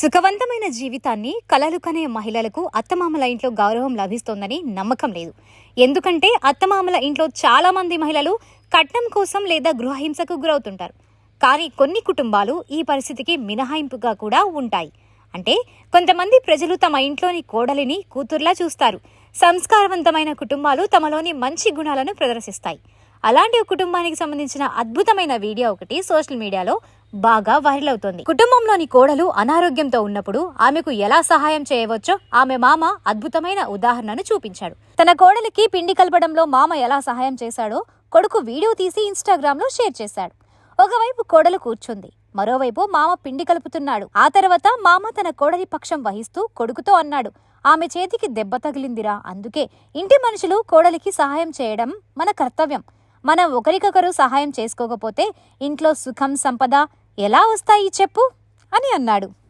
సుఖవంతమైన జీవితాన్ని కలలు కనే మహిళలకు అత్తమామల ఇంట్లో గౌరవం లభిస్తోందని నమ్మకం లేదు. ఎందుకంటే అత్తమామల ఇంట్లో చాలా మంది మహిళలు కట్నం కోసం లేదా గృహహింసకు గురవుతుంటారు. కానీ కొన్ని కుటుంబాలు ఈ పరిస్థితికి మినహాయింపుగా కూడా ఉంటాయి. అంటే కొంతమంది ప్రజలు తమ ఇంట్లోని కోడలిని కూతుర్లా చూస్తారు. సంస్కారవంతమైన కుటుంబాలు తమలోని మంచి గుణాలను ప్రదర్శిస్తాయి. అలాంటి ఒక కుటుంబానికి సంబంధించిన అద్భుతమైన వీడియో ఒకటి సోషల్ మీడియాలో బాగా వైరల్ అవుతోంది. కుటుంబంలోని కోడలు అనారోగ్యంతో ఉన్నప్పుడు ఆమెకు ఎలా సహాయం చేయవచ్చో ఆమె మామ అద్భుతమైన ఉదాహరణను చూపించాడు. తన కోడలికి పిండి కలపడంలో మామ ఎలా సహాయం చేశాడో కొడుకు వీడియో తీసి ఇన్స్టాగ్రామ్లో షేర్ చేశాడు. ఒకవైపు కోడలు కూర్చుంది మరోవైపు మామ పిండి కలుపుతున్నాడు. ఆ తర్వాత మామ తన కోడలి పక్షం వహిస్తూ కొడుకుతో అన్నాడు ఆమె చేతికి దెబ్బ తగిలిందిరా అందుకే ఇంటి మనుషులు కోడలికి సహాయం చేయడం మన కర్తవ్యం. మనం ఒకరికొకరు సహాయం చేసుకోకపోతే ఇంట్లో సుఖం సంపద ఎలా వస్తాయి చెప్పు? అని అన్నాడు.